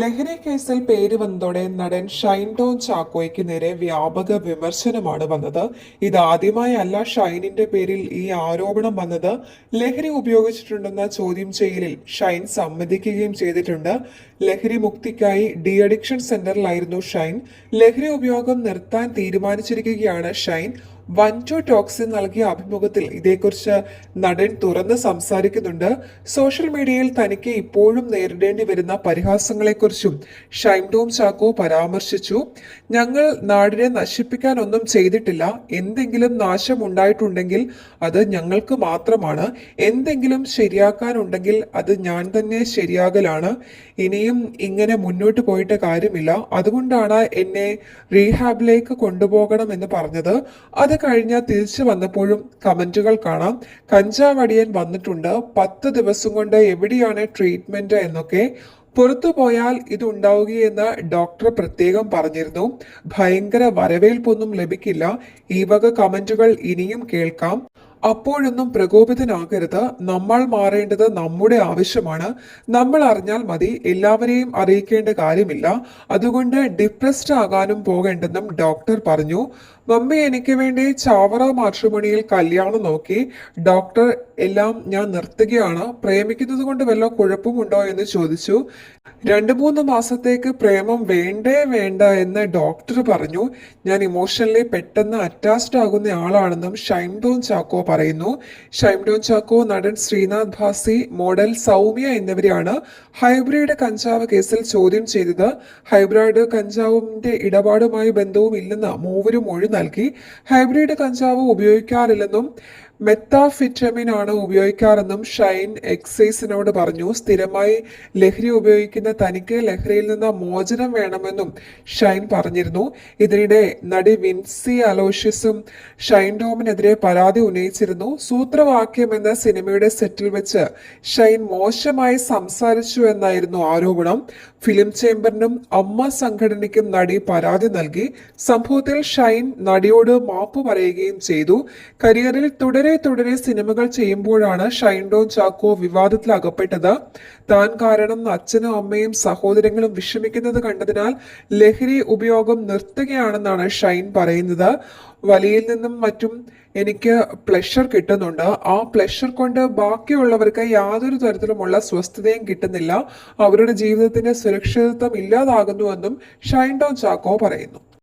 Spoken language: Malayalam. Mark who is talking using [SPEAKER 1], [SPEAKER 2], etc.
[SPEAKER 1] ലഹരി കേസിൽ പേര് വന്നതോടെ നടൻ ഷൈൻ ടോൺ ചാക്കോയ്ക്ക് നേരെ വ്യാപക വിമർശനമാണ് വന്നത്. ഇതാദ്യമായല്ല ഷൈനിന്റെ പേരിൽ ഈ ആരോപണം വന്നത്. ലഹരി ഉപയോഗിച്ചിട്ടുണ്ടെന്ന ചോദ്യം ചെയ്യലിൽ ഷൈൻ സമ്മതിക്കുകയും ചെയ്തിട്ടുണ്ട്. ലഹരി മുക്തിക്കായി ഡി അഡിക്ഷൻ സെന്ററിലായിരുന്നു ഷൈൻ. ലഹരി ഉപയോഗം നിർത്താൻ തീരുമാനിച്ചിരിക്കുകയാണ് ഷൈൻ. ടു ടോക്സിൻ നൽകിയ അഭിമുഖത്തിൽ ഇതേക്കുറിച്ച് നടൻ തുറന്ന് സംസാരിക്കുന്നുണ്ട്. സോഷ്യൽ മീഡിയയിൽ തനിക്ക് ഇപ്പോഴും നേരിടേണ്ടി വരുന്ന പരിഹാസങ്ങളെക്കുറിച്ചും ഷൈം ടോം ചാക്കോ പരാമർശിച്ചു. ഞങ്ങൾ നാടിനെ നശിപ്പിക്കാനൊന്നും ചെയ്തിട്ടില്ല. എന്തെങ്കിലും നാശം ഉണ്ടായിട്ടുണ്ടെങ്കിൽ അത് ഞങ്ങൾക്ക് മാത്രമാണ്. എന്തെങ്കിലും ശരിയാക്കാനുണ്ടെങ്കിൽ അത് ഞാൻ തന്നെ ശരിയാകലാണ്. ഇനിയും ഇങ്ങനെ മുന്നോട്ട് പോയിട്ട് കാര്യമില്ല. അതുകൊണ്ടാണ് എന്നെ റീഹാബിലേക്ക് കൊണ്ടുപോകണമെന്ന് പറഞ്ഞത്. അത് കഴിഞ്ഞ് തിരിച്ചു വന്നപ്പോഴും കമന്റുകൾ കാണാം. കഞ്ചാവടിയൻ വന്നിട്ടുണ്ട്. പത്ത് ദിവസം കൊണ്ട് എവിടെയാണ് ട്രീറ്റ്മെന്റ് എന്നൊക്കെ പുറത്തു പോയാൽ ഇതുണ്ടാവുകയെന്ന് ഡോക്ടർ പ്രത്യേകം പറഞ്ഞിരുന്നു. ഭയങ്കര വരവേൽപ്പൊന്നും ലഭിക്കില്ല. ഈ വക കമന്റുകൾ ഇനിയും കേൾക്കാം. അപ്പോഴൊന്നും പ്രകോപിതനാകരുത്. നമ്മൾ മാറേണ്ടത് നമ്മുടെ ആവശ്യമാണ്. നമ്മൾ അറിഞ്ഞാൽ മതി എല്ലാവരെയും അറിയിക്കേണ്ട കാര്യമില്ല. അതുകൊണ്ട് ഡിപ്രസ്ഡ് ആകാനും പോകേണ്ടെന്നും ഡോക്ടർ പറഞ്ഞു. മമ്മി എനിക്ക് വേണ്ടി ചാവറ മാട്രിമോണിയിൽ കല്യാണം നോക്കി. ഡോക്ടർ എല്ലാം ഞാൻ നിർത്തുകയാണ്. പ്രേമിക്കുന്നത് കൊണ്ട് വല്ല കുഴപ്പമുണ്ടോ എന്ന് ചോദിച്ചു. രണ്ടു മൂന്ന് മാസത്തേക്ക് പ്രേമം വേണ്ടേ വേണ്ട എന്ന് ഡോക്ടർ പറഞ്ഞു. ഞാൻ ഇമോഷണലി പെട്ടെന്ന് അറ്റാച്ച്ഡ് ആകുന്ന ആളാണെന്നും ഷൈംഡോൻ ചാക്കോ പറയുന്നു. ഷൈംഡോൻ ചാക്കോ നടൻ ശ്രീനാഥ് ഭാസി മോഡൽ സൗമ്യ എന്നിവരെയാണ് ഹൈബ്രിഡ് കഞ്ചാവ് കേസിൽ ചോദ്യം ചെയ്തത്. ഹൈബ്രിഡ് കഞ്ചാവിന്റെ ഇടപാടുമായി ബന്ധവും ഇല്ലെന്ന് മൂവരും മൊഴി നൽകി. ഹൈബ്രിഡ് കഞ്ചാവ് ഉപയോഗിക്കാറില്ലെന്നും മെത്താഫിറ്റമിൻ ആണ് ഉപയോഗിക്കാറെന്നും ഷൈൻ എക്സൈസിനോട് പറഞ്ഞു. സ്ഥിരമായി ലഹരി ഉപയോഗിക്കുന്ന തനിക്ക് ലഹരിയിൽ നിന്ന് മോചനം വേണമെന്നും ഷൈൻ പറഞ്ഞിരുന്നു. ഇതിനിടെ നടി വിൻസി അലോഷ്യസും ഷൈൻ ടോമിനെതിരെ പരാതി ഉന്നയിച്ചിരുന്നു. സൂത്രവാക്യം എന്ന സിനിമയുടെ സെറ്റിൽ വെച്ച് ഷൈൻ മോശമായി സംസാരിച്ചു എന്നായിരുന്നു ആരോപണം. ഫിലിം ചേംബറിനും അമ്മ സംഘടനയ്ക്കും നടി പരാതി നൽകി. സംഭവത്തിൽ ഷൈൻ നടിയോട് മാപ്പ് പറയുകയും ചെയ്തു. കരിയറിൽ തുടരെ തുടരെ സിനിമകൾ ചെയ്യുമ്പോഴാണ് ഷൈൻഡോ ചാക്കോ വിവാദത്തിൽ അകപ്പെട്ടത്. താൻ കാരണം അച്ഛനും അമ്മയും സഹോദരങ്ങളും വിഷമിക്കുന്നത് കണ്ടതിനാൽ ലഹരി ഉപയോഗം നിർത്തുകയാണെന്നാണ് ഷൈൻ പറയുന്നത്. വലിയിൽ നിന്നും മറ്റും എനിക്ക് പ്ലഷർ കിട്ടുന്നുണ്ട്. ആ പ്ലഷർ കൊണ്ട് ബാക്കിയുള്ളവർക്ക് യാതൊരു തരത്തിലുമുള്ള സ്വസ്ഥതയും കിട്ടുന്നില്ല. അവരുടെ ജീവിതത്തിന്റെ സുരക്ഷിതത്വം ഇല്ലാതാകുന്നുവെന്നും ഷൈൻഡോ ചാക്കോ പറയുന്നു.